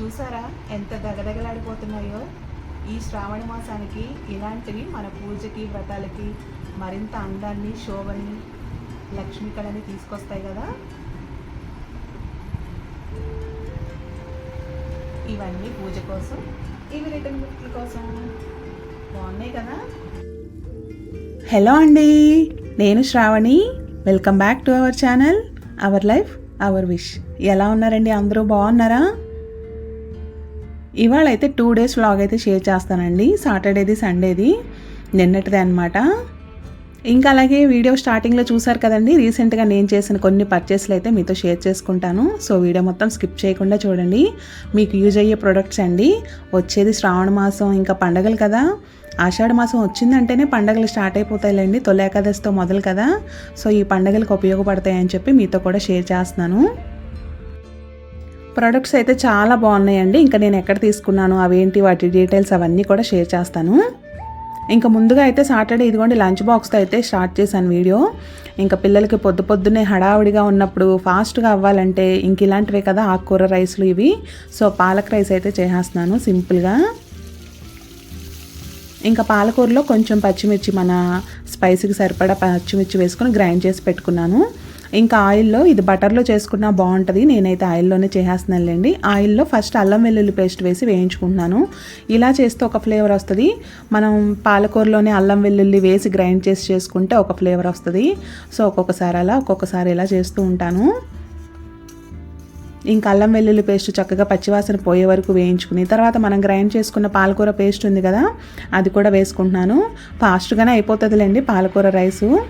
చూసారా? ఎంత దగదగలాడిపోతున్నాయో ఈ శ్రావణ మాసానికి ఇలాంటివి మన పూజకి వ్రతాలకి మరింత అందాన్ని శోభని లక్ష్మీ కళని తీసుకొస్తాయి కదా? ఇవన్నీ పూజ కోసం ఇవి రిటర్న్ గిఫ్ట్ల కోసం. బాగున్నాయి కదా? హలో అండి నేను Shravani. Welcome back to our channel our life our wish. ఎలా ఉన్నారండి? అందరూ బాగున్నారా? ఇవాళ అయితే టూ డేస్ వ్లాగ్ అయితే షేర్ చేస్తానండి. సాటర్డేది సండేది నిన్నటిది అనమాట ఇంకా అలాగే వీడియో స్టార్టింగ్లో చూసారు కదండి రీసెంట్గా నేను చేసిన కొన్ని పర్చేస్లు అయితే మీతో షేర్ చేసుకుంటాను. సో వీడియో మొత్తం స్కిప్ చేయకుండా చూడండి. మీకు యూజ్ అయ్యే ప్రొడక్ట్స్ అండి. వచ్చేది శ్రావణ మాసం ఇంకా పండగలు కదా. ఆషాఢ మాసం వచ్చిందంటేనే పండగలు స్టార్ట్ అయిపోతాయిలేండి. తొలి ఏకాదశితో మొదలు కదా. సో ఈ పండగలకు ఉపయోగపడతాయని చెప్పి మీతో కూడా షేర్ చేస్తున్నాను. ప్రొడక్ట్స్ అయితే చాలా బాగున్నాయండి. ఇంకా నేను ఎక్కడ తీసుకున్నాను అవేంటి వాటి డీటెయిల్స్ అవన్నీ కూడా షేర్ చేస్తాను. ఇంకా ముందుగా అయితే సాటర్డే ఇదిగోండి లంచ్ బాక్స్తో అయితే స్టార్ట్ చేశాను వీడియో. ఇంకా పిల్లలకి పొద్దు పొద్దున్నే హడావుడిగా ఉన్నప్పుడు ఫాస్ట్గా అవ్వాలంటే ఇంక ఇలాంటివే కదా ఆకుకూర రైస్లు ఇవి. సో పాలక్ రైస్ అయితే చేసేస్తున్నాను సింపుల్గా. ఇంకా పాలకూరలో కొంచెం పచ్చిమిర్చి మన స్పైసీకి సరిపడా పచ్చిమిర్చి వేసుకొని గ్రైండ్ చేసి పెట్టుకున్నాను. ఇంకా ఆయిల్లో ఇది బటర్లో చేసుకున్నా బాగుంటుంది. నేనైతే ఆయిల్లోనే చేసేస్తున్నానులేండి. ఆయిల్లో ఫస్ట్ అల్లం వెల్లుల్లి పేస్ట్ వేసి వేయించుకుంటున్నాను. ఇలా చేస్తే ఒక ఫ్లేవర్ వస్తుంది. మనం పాలకూరలోనే అల్లం వెల్లుల్లి వేసి గ్రైండ్ చేసి చేసుకుంటే ఒక ఫ్లేవర్ వస్తుంది. సో ఒక్కొక్కసారి అలా ఒక్కొక్కసారి ఇలా చేస్తూ ఉంటాను. ఇంకా అల్లం వెల్లుల్లి పేస్ట్ చక్కగా పచ్చివాసన పోయే వరకు వేయించుకుని తర్వాత మనం గ్రైండ్ చేసుకున్న పాలకూర పేస్ట్ ఉంది కదా అది కూడా వేసుకుంటున్నాను. ఫాస్ట్గానే అయిపోతుందిలేండి పాలకూర రైసు.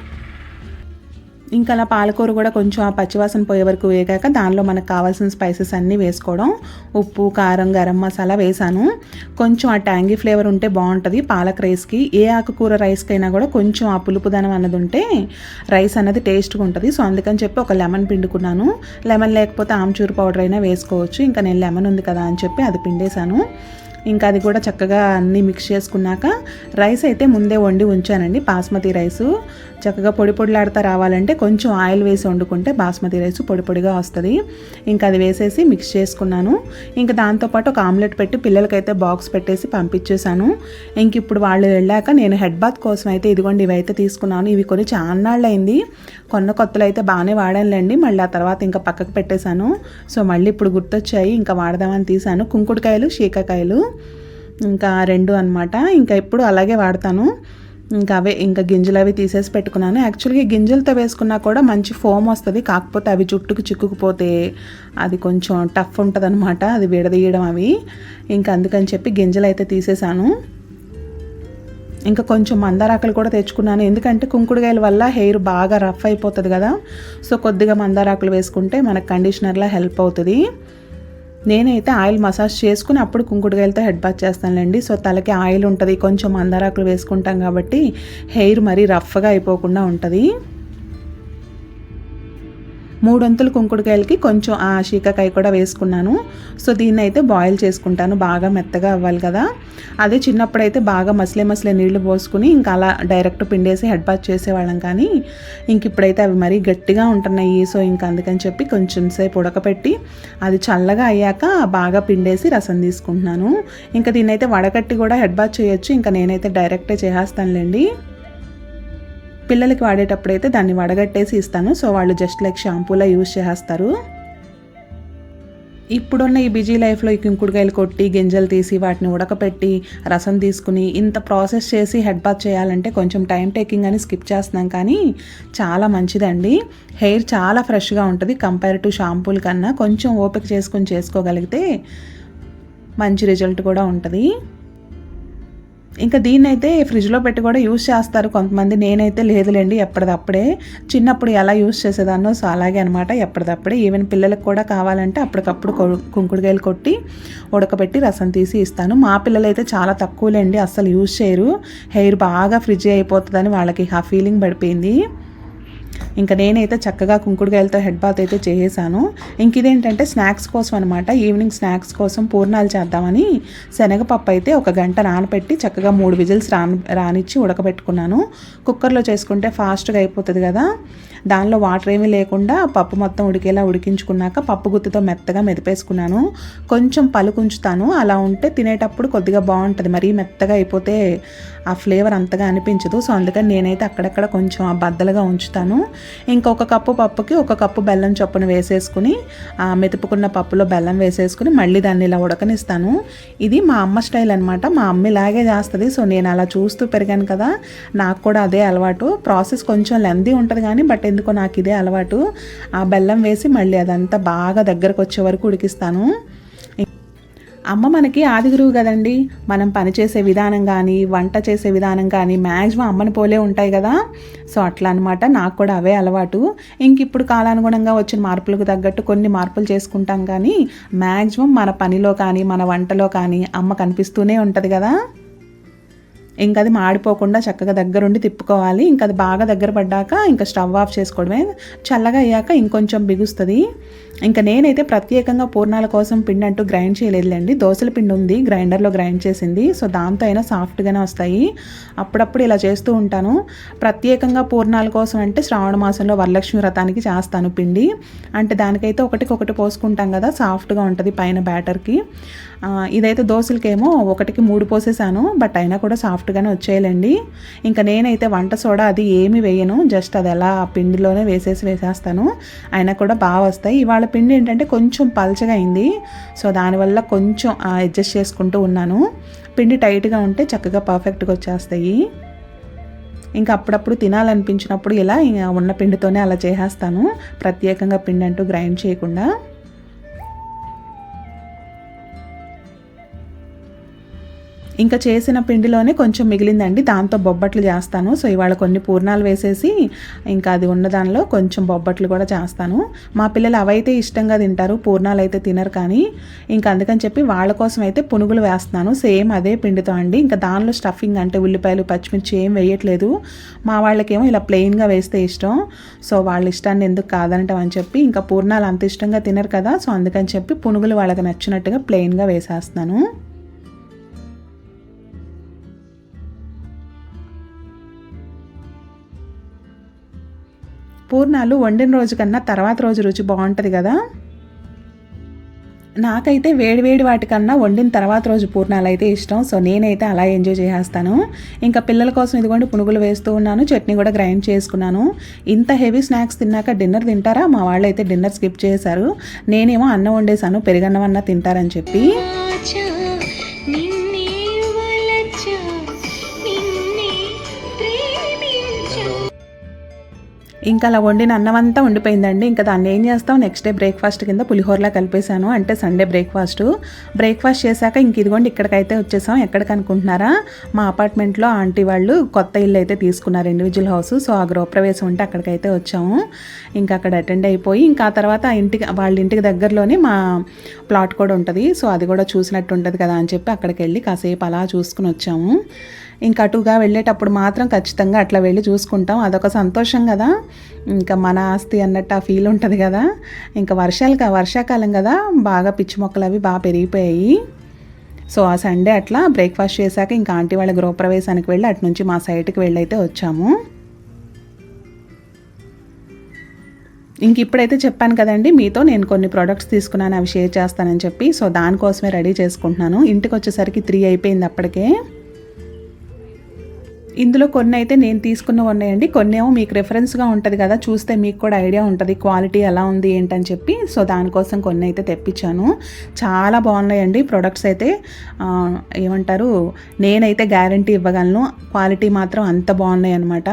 ఇంకా అలా పాలకూర కూడా కొంచెం ఆ పచ్చివాసన పోయే వరకు వేగాక దానిలో మనకు కావాల్సిన స్పైసెస్ అన్నీ వేసుకోవడం. ఉప్పు కారం గరం మసాలా వేసాను. కొంచెం ఆ ట్యాంగీ ఫ్లేవర్ ఉంటే బాగుంటుంది. పాలక్ రైస్కి ఏ ఆకుకూర రైస్కి అయినా కూడా కొంచెం ఆ పులుపుదనం అన్నది ఉంటే రైస్ అన్నది టేస్ట్గా ఉంటుంది. సో అందుకని చెప్పి ఒక లెమన్ పిండుకున్నాను. లెమన్ లేకపోతే ఆమ్చూర్ పౌడర్ అయినా వేసుకోవచ్చు. ఇంకా నేను లెమన్ ఉంది కదా అని చెప్పి అది పిండేశాను. ఇంకా అది కూడా చక్కగా అన్నీ మిక్స్ చేసుకున్నాక రైస్ అయితే ముందే వండి ఉంచానండి. బాస్మతి రైసు చక్కగా పొడి పొడిలాడుతా రావాలంటే కొంచెం ఆయిల్ వేసి వండుకుంటే బాస్మతి రైస్ పొడి పొడిగా వస్తుంది. ఇంకా అది వేసేసి మిక్స్ చేసుకున్నాను. ఇంకా దాంతోపాటు ఒక ఆమ్లెట్ పెట్టి పిల్లలకైతే బాక్స్ పెట్టేసి పంపించేశాను. ఇంక ఇప్పుడు వాళ్ళు వెళ్ళాక నేను హెడ్ బాత్ కోసం అయితే ఇదిగోండి ఇవైతే తీసుకున్నాను. ఇవి కొన్ని చాన్నాళ్ళు అయింది కొన్న కొత్తలు అయితే బాగానే వాడానులేండి. మళ్ళీ ఆ తర్వాత ఇంకా పక్కకు పెట్టేశాను. సో మళ్ళీ ఇప్పుడు గుర్తొచ్చాయి. ఇంకా వాడదామని తీసాను కుంకుడుకాయలు శీకాకాయలు ఇంకా రెండు అనమాట ఇంకా ఇప్పుడు అలాగే వాడతాను. ఇంకా అవే ఇంకా గింజలు అవి తీసేసి పెట్టుకున్నాను. యాక్చువల్గా గింజలతో వేసుకున్నా కూడా మంచి ఫోమ్ వస్తుంది. కాకపోతే అవి జుట్టుకు చిక్కుకుపోతే అది కొంచెం టఫ్ ఉంటుంది అనమాట అది విడదీయడం అవి. ఇంకా అందుకని చెప్పి గింజలు అయితే తీసేసాను. ఇంకా కొంచెం మందారాకులు కూడా తెచ్చుకున్నాను. ఎందుకంటే కుంకుడుగాయల వల్ల హెయిర్ బాగా రఫ్ అయిపోతుంది కదా. సో కొద్దిగా మందారాకులు వేసుకుంటే మనకు కండిషనర్లా హెల్ప్ అవుతుంది. నేనైతే ఆయిల్ మసాజ్ చేసుకుని అప్పుడు కుంకుడుకాయలతో హెడ్ బాత్ చేస్తానులేండి. సో తలకి ఆయిల్ ఉంటుంది కొంచెం మందారాకులు వేసుకుంటాం కాబట్టి హెయిర్ మరీ రఫ్గా అయిపోకుండా ఉంటుంది. మూడొంతులు కుంకుడుకాయలకి కొంచెం ఆ శీకాకాయ కూడా వేసుకున్నాను. సో దీన్ని అయితే బాయిల్ చేసుకుంటాను. బాగా మెత్తగా అవ్వాలి కదా. అదే చిన్నప్పుడైతే బాగా మసలే మసలే నీళ్ళు పోసుకుని ఇంకా అలా డైరెక్ట్ పిండేసి హెడ్ బాత్ చేసేవాళ్ళం కానీ ఇంక ఇప్పుడైతే అవి మరీ గట్టిగా ఉంటున్నాయి. సో ఇంక అందుకని చెప్పి కొంచెం సేపు ఉడకపెట్టి అది చల్లగా అయ్యాక బాగా పిండేసి రసం తీసుకుంటున్నాను. ఇంకా దీన్నైతే వడకట్టి కూడా హెడ్ బాత్ చేయొచ్చు. ఇంకా నేనైతే డైరెక్టే చేసేస్తానులేండి. పిల్లలకి వాడేటప్పుడు అయితే దాన్ని వడగట్టేసి ఇస్తాను. సో వాళ్ళు జస్ట్ లైక్ షాంపూలా యూజ్ చేస్తారు. ఇప్పుడున్న ఈ బిజీ లైఫ్లో ఈ కుంకుడుకాయలు కొట్టి గింజలు తీసి వాటిని ఉడకపెట్టి రసం తీసుకుని ఇంత ప్రాసెస్ చేసి హెడ్ బాత్ చేయాలంటే కొంచెం టైం టేకింగ్ అని స్కిప్ చేస్తున్నాం. కానీ చాలా మంచిదండి. హెయిర్ చాలా ఫ్రెష్గా ఉంటుంది కంపేర్ టు షాంపూల కన్నా. కొంచెం ఓపిక చేసుకొని చేసుకోగలిగితే మంచి రిజల్ట్ కూడా ఉంటుంది. ఇంకా దీన్ని అయితే ఫ్రిడ్జ్లో పెట్టి కూడా యూస్ చేస్తారు కొంతమంది. నేనైతే లేదులేండి ఎప్పటిదప్పుడే. చిన్నప్పుడు ఎలా యూస్ చేసేదాన్నో సో అలాగే అనమాట ఎప్పటిదప్పుడే ఈవెన్ పిల్లలకు కూడా కావాలంటే అప్పటికప్పుడు కుంకుడుకాయలు కొట్టి ఉడకబెట్టి రసం తీసి ఇస్తాను. మా పిల్లలైతే చాలా తక్కువలేండి అస్సలు యూస్ చేయరు. హెయిర్ బాగా ఫ్రిడ్జ్ అయిపోతుందని వాళ్ళకి ఆ ఫీలింగ్ పడిపోయింది. ఇంకా నేనైతే చక్కగా కుంకుడుకాయలతో హెడ్ బాత్ అయితే చేసేసాను. ఇంక ఇదేంటంటే స్నాక్స్ కోసం అనమాట ఈవినింగ్ స్నాక్స్ కోసం పూర్ణాలు చేద్దామని శనగపప్పు అయితే ఒక గంట నానబెట్టి చక్కగా మూడు విజిల్స్ రాని రానిచ్చి ఉడకబెట్టుకున్నాను. కుక్కర్లో చేసుకుంటే ఫాస్ట్గా అయిపోతుంది కదా. దానిలో వాటర్ ఏమీ లేకుండా పప్పు మొత్తం ఉడికేలా ఉడికించుకున్నాక పప్పు గుత్తుతో మెత్తగా మెదిపేసుకున్నాను. కొంచెం పలుకుంచుతాను అలా ఉంటే తినేటప్పుడు కొద్దిగా బాగుంటుంది. మరీ మెత్తగా అయిపోతే ఆ ఫ్లేవర్ అంతగా అనిపించదు. సో అందుకని నేనైతే అక్కడక్కడ కొంచెం ఆ బద్దలుగా ఉంచుతాను. ఇంకొక కప్పు పప్పుకి ఒక కప్పు బెల్లం చొప్పున వేసేసుకుని ఆ మెతుపుకున్న పప్పులో బెల్లం వేసేసుకుని మళ్ళీ దాన్ని ఇలా ఉడకనిస్తాను. ఇది మా అమ్మ స్టైల్ అనమాట మా అమ్మ ఇలాగే చేస్తుంది. సో నేను అలా చూస్తూ పెరిగాను కదా. నాకు కూడా అదే అలవాటు. ప్రాసెస్ కొంచెం లెందీ ఉంటుంది కానీ బట్ ఎందుకో నాకు ఇదే అలవాటు. ఆ బెల్లం వేసి మళ్ళీ అదంతా బాగా దగ్గరకు వచ్చే వరకు ఉడికిస్తాను. అమ్మ మనకి ఆదిగురువు కదండి. మనం పనిచేసే విధానం కానీ వంట చేసే విధానం కానీ మ్యాక్సిమం అమ్మని పోలే ఉంటాయి కదా. సో అట్లా అనమాట నాకు కూడా అవే అలవాటు. ఇంక ఇప్పుడు కాలానుగుణంగా వచ్చిన మార్పులకు తగ్గట్టు కొన్ని మార్పులు చేసుకుంటాం కానీ మ్యాక్సిమం మన పనిలో కానీ మన వంటలో కానీ అమ్మ కనిపిస్తూనే ఉంటుంది కదా. ఇంకా అది మాడిపోకుండా చక్కగా దగ్గరుండి తిప్పుకోవాలి. ఇంకా అది బాగా దగ్గర పడ్డాక ఇంకా స్టవ్ ఆఫ్ చేసుకోవడమే. చల్లగా అయ్యాక ఇంకొంచెం బిగుస్తుంది. ఇంకా నేనైతే ప్రత్యేకంగా పూర్ణాల కోసం పిండి అంటూ గ్రైండ్ చేయలేదులేండి. దోశల పిండి ఉంది గ్రైండర్లో గ్రైండ్ చేసింది. సో దాంతో అయినా సాఫ్ట్గానే వస్తాయి. అప్పుడప్పుడు ఇలా చేస్తూ ఉంటాను. ప్రత్యేకంగా పూర్ణాల కోసం అంటే శ్రావణ మాసంలో వరలక్ష్మి వ్రతానికి చేస్తాను పిండి. అంటే దానికైతే ఒకటికొకటి పోసుకుంటాం కదా సాఫ్ట్గా ఉంటుంది పైన బ్యాటర్కి. ఇదైతే దోశలకేమో ఒకటికి మూడు పోసేసాను బట్ అయినా కూడా సాఫ్ట్గానే వచ్చేయాలండి. ఇంకా నేనైతే వంట సోడా అది ఏమి వేయను జస్ట్ అది ఎలా పిండిలోనే వేసేసి వేసేస్తాను. అయినా కూడా బాగా వస్తాయి. ఇవాళ పిండి ఏంటంటే కొంచెం పల్చగా అయింది. సో దానివల్ల కొంచెం అడ్జస్ట్ చేసుకుంటూ ఉన్నాను. పిండి టైట్గా ఉంటే చక్కగా పర్ఫెక్ట్గా వచ్చేస్తాయి. ఇంకా అప్పుడప్పుడు తినాలనిపించినప్పుడు ఇలా ఉన్న పిండితోనే అలా చేసేస్తాను. ప్రత్యేకంగా పిండి అంటూ గ్రైండ్ చేయకుండా. ఇంకా చేసిన పిండిలోనే కొంచెం మిగిలిందండి. దాంతో బొబ్బట్లు చేస్తాను. సో ఇవాళ కొన్ని పూర్ణాలు వేసేసి ఇంకా అది ఉన్న దానిలో కొంచెం బొబ్బట్లు కూడా చేస్తాను. మా పిల్లలు అవైతే ఇష్టంగా తింటారు. పూర్ణాలు అయితే తినరు కానీ ఇంకా అందుకని చెప్పి వాళ్ళ కోసం అయితే పునుగులు వేస్తున్నాను. సేమ్ అదే పిండితో అండి. ఇంకా దానిలో స్టఫింగ్ అంటే ఉల్లిపాయలు పచ్చిమిర్చి ఏం వేయట్లేదు. మా వాళ్ళకేమో ఇలా ప్లెయిన్గా వేస్తే ఇష్టం. సో వాళ్ళ ఇష్టాన్ని ఎందుకు కాదనటం అని చెప్పి ఇంకా పూర్ణాలు అంత ఇష్టంగా తినరు కదా. సో అందుకని చెప్పి పునుగులు వాళ్ళకి నచ్చినట్టుగా ప్లెయిన్గా వేసేస్తున్నాను. పూర్ణాలు వండిన రోజు కన్నా తర్వాత రోజు రుచి బాగుంటుంది కదా? నాకైతే వేడివేడి వాటికన్నా వండిన తర్వాత రోజు పూర్ణాలు అయితే ఇష్టం. సో నేనైతే అలా ఎంజాయ్ చేసేస్తాను. ఇంకా పిల్లల కోసం ఇదిగోండి పునుగులు వేస్తూ ఉన్నాను. చట్నీ కూడా గ్రైండ్ చేసుకున్నాను. ఇంత హెవీ స్నాక్స్ తిన్నాక డిన్నర్ తింటారా? మా వాళ్ళు అయితే డిన్నర్ స్కిప్ చేశారు. నేనేమో అన్నం వండేసాను పెరిగన్నం అన్న తింటారని చెప్పి. ఇంకా అలా వండిన అన్నం అంతా ఉండిపోయిందండి. ఇంకా దాన్ని ఏం చేస్తాం? నెక్స్ట్ డే బ్రేక్ఫాస్ట్ కింద పులిహోరలా కలిపేశాను. అంటే సండే బ్రేక్ఫాస్ట్ బ్రేక్ఫాస్ట్ చేశాక ఇంక ఇదిగోండి ఇక్కడికైతే వచ్చేసాం. ఎక్కడికి అనుకుంటున్నారా? మా అపార్ట్మెంట్లో ఆంటీ వాళ్ళు కొత్త ఇల్లు అయితే తీసుకున్నారు ఇండివిజువల్ హౌస్ సో ఆ గృహప్రవేశం ఉంటే అక్కడికైతే వచ్చాము. ఇంకా అక్కడ అటెండ్ అయిపోయి ఇంకా ఆ తర్వాత ఇంటికి వాళ్ళ ఇంటికి దగ్గరలోనే మా ప్లాట్ కూడా ఉంటుంది. సో అది కూడా చూసినట్టు ఉంటుంది కదా అని చెప్పి అక్కడికి వెళ్ళి కాసేపు అలా చూసుకుని వచ్చాము. ఇంకా అటుగా వెళ్ళేటప్పుడు మాత్రం ఖచ్చితంగా అట్లా వెళ్ళి చూసుకుంటాం. అదొక సంతోషం కదా. ఇంకా మన ఆస్తి అన్నట్టు ఆ ఫీల్ ఉంటుంది కదా. ఇంకా వర్షాలు వర్షాకాలం కదా. బాగా పిచ్చి మొక్కలు అవి బాగా పెరిగిపోయాయి. సో ఆ సండే అట్లా బ్రేక్ఫాస్ట్ చేశాక ఇంకా ఆంటీ వాళ్ళ గృహప్రవేశానికి వెళ్ళి అటు నుంచి మా సైట్కి వెళ్ళైతే వచ్చాము. ఇంక ఇప్పుడైతే చెప్పాను కదండి మీతో నేను కొన్ని ప్రోడక్ట్స్ తీసుకున్నాను అవి షేర్ చేస్తానని చెప్పి. సో దానికోసమే రెడీ చేసుకుంటున్నాను. ఇంటికి వచ్చేసరికి త్రీ అయిపోయింది అప్పటికే. ఇందులో కొన్ని అయితే నేను తీసుకున్న ఉన్నాయండి. కొన్ని ఏమో మీకు రెఫరెన్స్గా ఉంటుంది కదా చూస్తే మీకు కూడా ఐడియా ఉంటుంది క్వాలిటీ ఎలా ఉంది ఏంటని చెప్పి. సో దానికోసం కొన్ని అయితే తెప్పించాను. చాలా బాగున్నాయండి ప్రొడక్ట్స్ అయితే. ఏమంటారు నేనైతే గ్యారంటీ ఇవ్వగలను. క్వాలిటీ మాత్రం అంత బాగున్నాయి అనమాట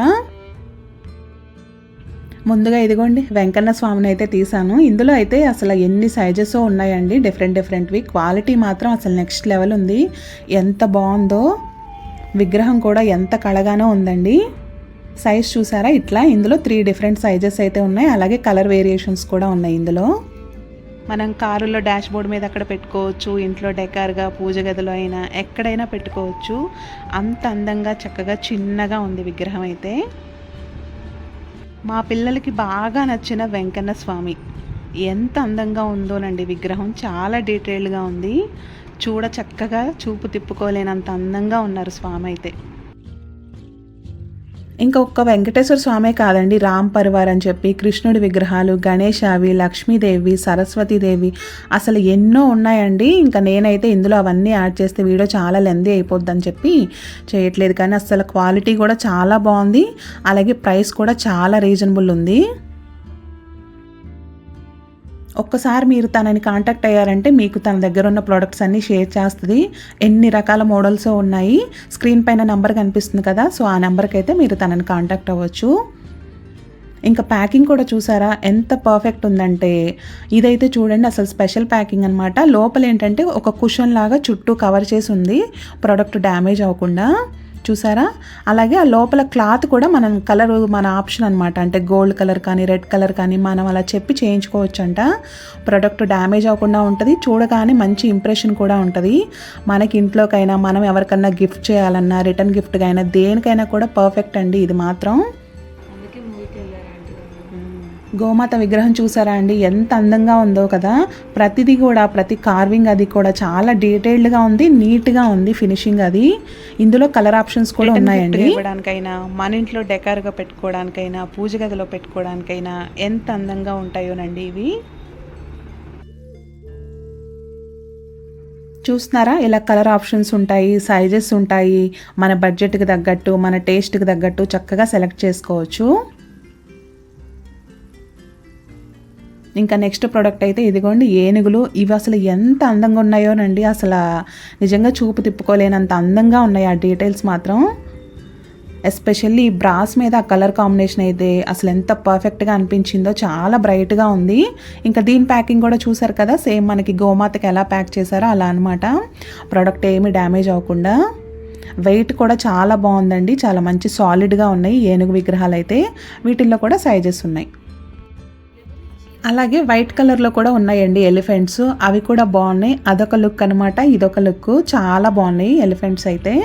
ముందుగా ఇదిగోండి వెంకన్న స్వామిని అయితే తీసాను ఇందులో అయితే అసలు ఎన్ని సైజెస్ ఉన్నాయండి? డిఫరెంట్ డిఫరెంట్వి క్వాలిటీ మాత్రం అసలు నెక్స్ట్ లెవెల్ ఉంది. ఎంత బాగుందో. విగ్రహం కూడా ఎంత కళగానో ఉందండి. సైజ్ చూసారా? ఇట్లా ఇందులో త్రీ డిఫరెంట్ సైజెస్ అయితే ఉన్నాయి. అలాగే కలర్ వేరియేషన్స్ కూడా ఉన్నాయి ఇందులో. మనం కారులో డాష్ బోర్డ్ మీద అక్కడ పెట్టుకోవచ్చు. ఇంట్లో డెకార్గా పూజ గదిలో అయినా ఎక్కడైనా పెట్టుకోవచ్చు. అంత అందంగా చక్కగా చిన్నగా ఉంది విగ్రహం అయితే. మా పిల్లలకి బాగా నచ్చిన వెంకన్న స్వామి. ఎంత అందంగా ఉందోనండి విగ్రహం. చాలా డీటెయిల్డ్గా ఉంది. చూడ చక్కగా చూపు తిప్పుకోలేనంత అందంగా ఉన్నారు స్వామి అయితే ఇంకా ఒక్క వెంకటేశ్వర స్వామే కాదండి రామ్ పరివార్ అని చెప్పి కృష్ణుడి విగ్రహాలు గణేశావి లక్ష్మీదేవి సరస్వతీదేవి అసలు ఎన్నో ఉన్నాయండి. ఇంకా నేనైతే ఇందులో అవన్నీ యాడ్ చేస్తే వీడియో చాలా లెందీ అయిపోద్దని చెప్పి చేయట్లేదు. కానీ అసలు క్వాలిటీ కూడా చాలా బాగుంది. అలాగే ప్రైస్ కూడా చాలా రీజనబుల్ ఉంది. ఒక్కసారి మీరు తనని కాంటాక్ట్ అయ్యారంటే మీకు తన దగ్గర ఉన్న ప్రోడక్ట్స్ అన్నీ షేర్ చేస్తుంది. ఎన్ని రకాల మోడల్స్ ఉన్నాయి. స్క్రీన్ పైన నెంబర్ కనిపిస్తుంది కదా సో ఆ నెంబర్కి అయితే మీరు తనని కాంటాక్ట్ అవ్వచ్చు. ఇంకా ప్యాకింగ్ కూడా చూసారా? ఎంత పర్ఫెక్ట్ ఉందంటే ఇదైతే చూడండి అసలు స్పెషల్ ప్యాకింగ్ అనమాట లోపల ఏంటంటే ఒక కుషన్ లాగా చుట్టూ కవర్ చేసి ఉంది. ప్రోడక్ట్ డ్యామేజ్ అవ్వకుండా. చూసారా? అలాగే ఆ లోపల క్లాత్ కూడా మనం కలర్ మన ఆప్షన్ అనమాట అంటే గోల్డ్ కలర్ కానీ రెడ్ కలర్ కానీ మనం అలా చెప్పి చేయించుకోవచ్చు అంట ప్రొడక్ట్ డ్యామేజ్ అవ్వకుండా ఉంటుంది. చూడగానే మంచి ఇంప్రెషన్ కూడా ఉంటుంది. మనకి ఇంట్లోకైనా మనం ఎవరికైనా గిఫ్ట్ చేయాలన్నా రిటర్న్ గిఫ్ట్గా అయినా దేనికైనా కూడా పర్ఫెక్ట్ అండి ఇది మాత్రం. గోమాత విగ్రహం చూసారా అండి? ఎంత అందంగా ఉందో కదా. ప్రతిదీ కూడా ప్రతి కార్వింగ్ అది కూడా చాలా డీటెయిల్డ్గా ఉంది నీట్గా ఉంది ఫినిషింగ్ అది. ఇందులో కలర్ ఆప్షన్స్ కూడా ఉన్నాయండి. ఇవ్వడానికైనా మన ఇంట్లో డెకార్గా పెట్టుకోవడానికైనా పూజ గదిలో పెట్టుకోవడానికైనా ఎంత అందంగా ఉంటాయోనండి ఇవి. చూస్తున్నారా? ఇలా కలర్ ఆప్షన్స్ ఉంటాయి సైజెస్ ఉంటాయి. మన బడ్జెట్కి తగ్గట్టు మన టేస్ట్కి తగ్గట్టు చక్కగా సెలెక్ట్ చేసుకోవచ్చు. ఇంకా నెక్స్ట్ ప్రోడక్ట్ అయితే ఇదిగోండి ఏనుగులు. ఇవి అసలు ఎంత అందంగా ఉన్నాయోనండి అసలు నిజంగా చూపు తిప్పుకోలేనంత అందంగా ఉన్నాయి ఆ డీటెయిల్స్ మాత్రం. ఎస్పెషల్లీ బ్రాస్ మీద ఆ కలర్ కాంబినేషన్ అయితే అసలు ఎంత పర్ఫెక్ట్గా అనిపించిందో చాలా బ్రైట్గా ఉంది. ఇంకా దీని ప్యాకింగ్ కూడా చూసారు కదా సేమ్ మనకి గోమాతకి ఎలా ప్యాక్ చేశారో అలా అనమాట ప్రోడక్ట్ ఏమీ డ్యామేజ్ అవ్వకుండా. వెయిట్ కూడా చాలా బాగుందండి చాలా మంచి సాలిడ్గా ఉన్నాయి ఏనుగు విగ్రహాలు అయితే. వీటిల్లో కూడా సైజెస్ ఉన్నాయి. అలాగే వైట్ కలర్లో కూడా ఉన్నాయండి ఎలిఫెంట్స్. అవి కూడా బాగున్నాయి. అదొక లుక్ అనమాట ఇదొక లుక్ చాలా బాగున్నాయి ఎలిఫెంట్స్ అయితే.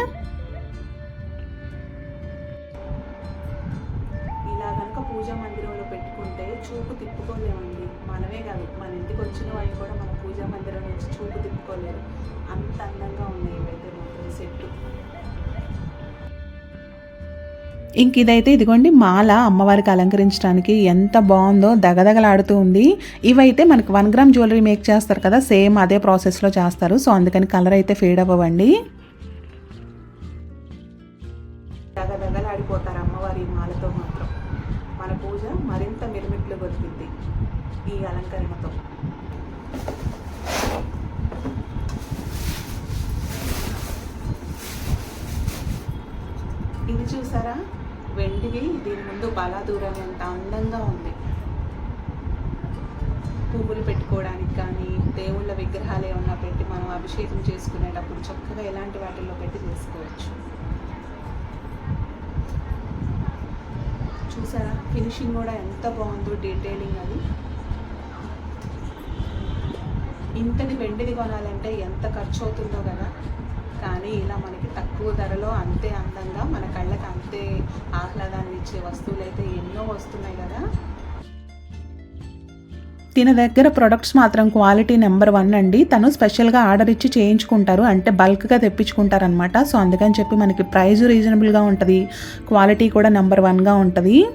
ఇంక ఇదైతే ఇదిగోండి మాల అమ్మవారికి అలంకరించడానికి ఎంత బాగుందో దగదగలాడుతూ ఉంది. ఇవైతే మనకి వన్ గ్రామ్ జ్యువెలరీ మేక్ చేస్తారు కదా సేమ్ అదే ప్రాసెస్లో చేస్తారు. సో అందుకని కలర్ అయితే ఫేడ్ అవ్వండి దగదగలాడిపోతారు అమ్మవారి మాలతో మాత్రం. మన పూజ మరింత మిరుమిట్లు గొలిపింది ఈ అలంకరణతో. ఇది చూసారా? వెండివి దీని ముందు బలా దూరం ఎంత అందంగా ఉంది. పువ్వులు పెట్టుకోవడానికి కానీ దేవుళ్ళ విగ్రహాలు ఏమన్నా పెట్టి మనం అభిషేకం చేసుకునేటప్పుడు చక్కగా ఎలాంటి వాటిల్లో పెట్టి చేసుకోవచ్చు. చూసారా? ఫినిషింగ్ కూడా ఎంత బాగుందో డీటెయిలింగ్ అది. ఇంతటి వెండిది కొనాలంటే ఎంత ఖర్చు అవుతుందో కదా. కానీ ఇలా మనకి తక్కువ ధరలో అంతే అందంగా మన కళ్ళకి అంతే ఆహ్లాదాన్ని ఇచ్చే వస్తువులు అయితే ఎన్నో వస్తున్నాయి కదా. తిన దగ్గర ప్రొడక్ట్స్ మాత్రం క్వాలిటీ నెంబర్ వన్ అండి. తను స్పెషల్గా ఆర్డర్ ఇచ్చి చేయించుకుంటారు. అంటే బల్క్గా తెప్పించుకుంటారనమాట సో అందుకని చెప్పి మనకి ప్రైస్ రీజనబుల్గా ఉంటుంది. క్వాలిటీ కూడా నెంబర్ వన్గా ఉంటుంది.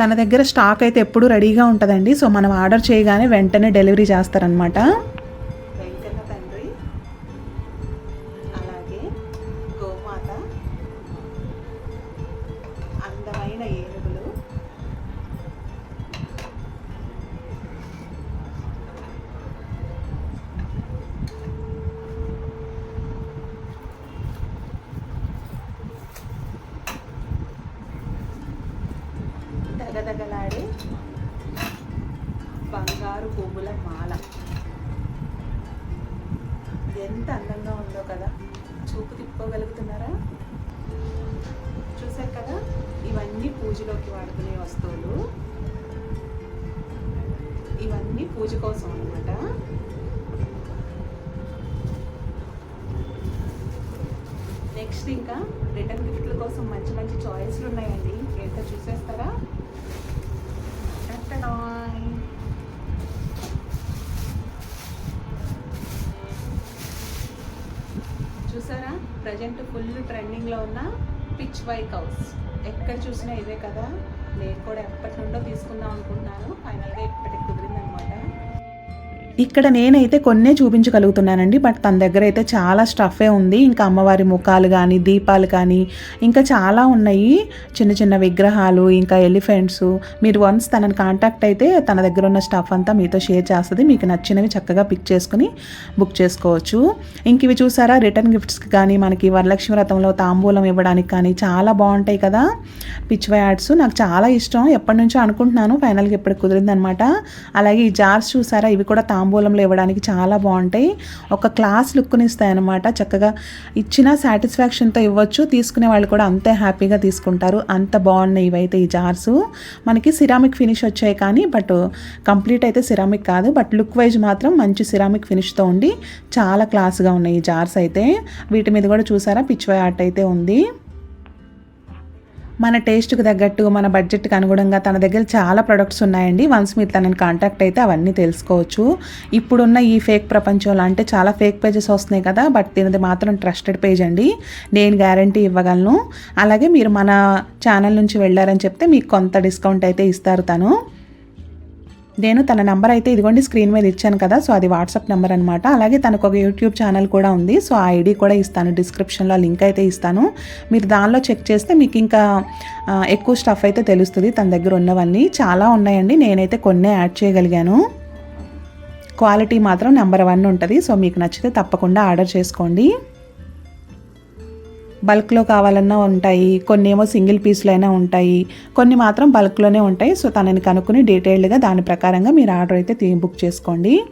తన దగ్గర స్టాక్ అయితే ఎప్పుడూ రెడీగా ఉంటుందండి. సో మనం ఆర్డర్ చేయగానే వెంటనే డెలివరీ చేస్తారనమాట దగదగలాడే బంగారు పువ్వుల మాల. ఎంత అందంగా ఉందో కదా. చూపు తిప్పుకోగలుగుతున్నారా? చూసారు కదా? ఇవన్నీ పూజలోకి వాడుకునే వస్తువులు. ఇవన్నీ పూజ కోసం అనమాట నెక్స్ట్ ఇంకా రిటర్న్ గిఫ్ట్ల కోసం మంచి మంచి చాయిస్లు ఉన్నాయండి. ఎంత చూసేస్తారా టట్టడాయ్. చూసారా ప్రజెంట్ ఫుల్ ట్రెండింగ్లో ఉన్న పిచ్ వైక్ హౌస్ ఎక్కడ చూసినా ఇవే కదా. నేను కూడా ఎప్పటి నుండో తీసుకుందాం అనుకుంటున్నాను. ఫైనల్గా ఇప్పటికి ఇక్కడ నేనైతే కొన్నే చూపించగలుగుతున్నానండి బట్ తన దగ్గర అయితే చాలా స్టఫే ఉంది. ఇంకా అమ్మవారి ముఖాలు కానీ దీపాలు కానీ ఇంకా చాలా ఉన్నాయి. చిన్న చిన్న విగ్రహాలు ఇంకా ఎలిఫెంట్స్. మీరు వన్స్ తనని కాంటాక్ట్ అయితే తన దగ్గర ఉన్న స్టఫ్ అంతా మీతో షేర్ చేస్తుంది. మీకు నచ్చినవి చక్కగా పిక్ చేసుకుని బుక్ చేసుకోవచ్చు. ఇంక ఇవి చూసారా? రిటర్న్ గిఫ్ట్స్కి కానీ మనకి వరలక్ష్మి వ్రతంలో తాంబూలం ఇవ్వడానికి కానీ చాలా బాగుంటాయి కదా? పిచ్చివై యాడ్స్. నాకు చాలా ఇష్టం. ఎప్పటి నుంచో అనుకుంటున్నాను. ఫైనల్గా ఇప్పుడు కుదిరిందనమాట. అలాగే ఈ జార్స్ చూసారా? ఇవి కూడా తాంబూలంలో ఇవ్వడానికి చాలా బాగుంటాయి. ఒక క్లాస్ లుక్ని ఇస్తాయన్నమాట. చక్కగా ఇచ్చిన సాటిస్ఫాక్షన్తో ఇవ్వచ్చు. తీసుకునే వాళ్ళు కూడా అంతే హ్యాపీగా తీసుకుంటారు. అంత బాగున్నాయి ఇవైతే ఈ జార్స్. మనకి సిరామిక్ ఫినిష్ వచ్చాయి కానీ బట్ కంప్లీట్ అయితే సిరామిక్ కాదు. బట్ లుక్ వైజ్ మాత్రం మంచి సిరామిక్ ఫినిష్తో ఉండి చాలా క్లాస్గా ఉన్నాయి ఈ జార్స్ అయితే. వీటి మీద కూడా చూసారా? పిచ్వై ఆర్ట్ అయితే ఉంది. మన టేస్ట్కి తగ్గట్టు మన బడ్జెట్కి అనుగుణంగా తన దగ్గర చాలా ప్రొడక్ట్స్ ఉన్నాయండి. వన్స్ మీరు తనని కాంటాక్ట్ అయితే అవన్నీ తెలుసుకోవచ్చు. ఇప్పుడున్న ఈ ఫేక్ ప్రపంచంలో అంటే చాలా ఫేక్ పేజెస్ వస్తున్నాయి కదా బట్ దీనిది మాత్రం ట్రస్టెడ్ పేజ్ అండి. నేను గ్యారంటీ ఇవ్వగలను. అలాగే మీరు మన ఛానల్ నుంచి వెళ్ళారని చెప్తే మీకు కొంత డిస్కౌంట్ అయితే ఇస్తారు తను. నేను తన నెంబర్ అయితే ఇదిగోండి స్క్రీన్ మీద ఇచ్చాను కదా సో అది వాట్సాప్ నెంబర్ అనమాట అలాగే తనకు ఒక యూట్యూబ్ ఛానల్ కూడా ఉంది సో ఆ ఐడి కూడా ఇస్తాను డిస్క్రిప్షన్లో లింక్ అయితే ఇస్తాను. మీరు దానిలో చెక్ చేస్తే మీకు ఇంకా ఎక్కువ స్టఫ్ అయితే తెలుస్తుంది తన దగ్గర ఉన్నవన్నీ. చాలా ఉన్నాయండి నేనైతే కొన్ని యాడ్ చేయగలిగాను. క్వాలిటీ మాత్రం నెంబర్ వన్ ఉంటుంది సో మీకు నచ్చితే తప్పకుండా ఆర్డర్ చేసుకోండి. బల్క్లో కావాలన్నా ఉంటాయి. కొన్ని ఏమో సింగిల్ పీస్లో అయినా ఉంటాయి. కొన్ని మాత్రం బల్క్లోనే ఉంటాయి. సో తనని కనుక్కుని డీటెయిల్డ్గా దాని ప్రకారంగా మీరు ఆర్డర్ అయితే తీ- బుక్ చేసుకోండి.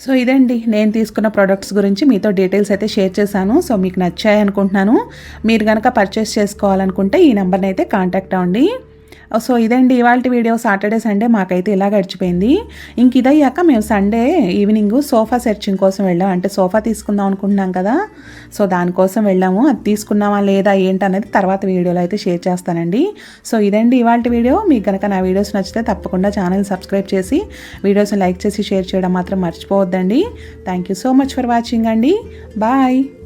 సో ఇదండి. నేను తీసుకున్న ప్రోడక్ట్స్ గురించి మీతో డీటెయిల్స్ అయితే షేర్ చేశాను. సో మీకు నచ్చాయి అనుకుంటున్నాను మీరు కనుక పర్చేస్ చేసుకోవాలనుకుంటే ఈ నెంబర్ని అయితే కాంటాక్ట్ అవ్వండి. Oh, సో ఇదండి ఇవాళ వీడియో. సాటర్డే సండే మాకైతే ఇలా గడిచిపోయింది. ఇంక ఇదయ్యాక మేము సండే ఈవినింగ్ సోఫా సెర్చింగ్ కోసం వెళ్ళాం. అంటే సోఫా తీసుకుందాం అనుకుంటున్నాం కదా. సో దానికోసం వెళ్ళాము. అది తీసుకున్నామా లేదా ఏంటనేది తర్వాత వీడియోలో అయితే షేర్ చేస్తానండి. సో ఇదండి ఇవాళ వీడియో. మీకు కనుక నా వీడియోస్ నచ్చితే తప్పకుండా ఛానల్ సబ్స్క్రైబ్ చేసి వీడియోస్ని లైక్ చేసి షేర్ చేయడం మాత్రం మర్చిపోవద్దండి. Thank you so much for watching అండి. బాయ్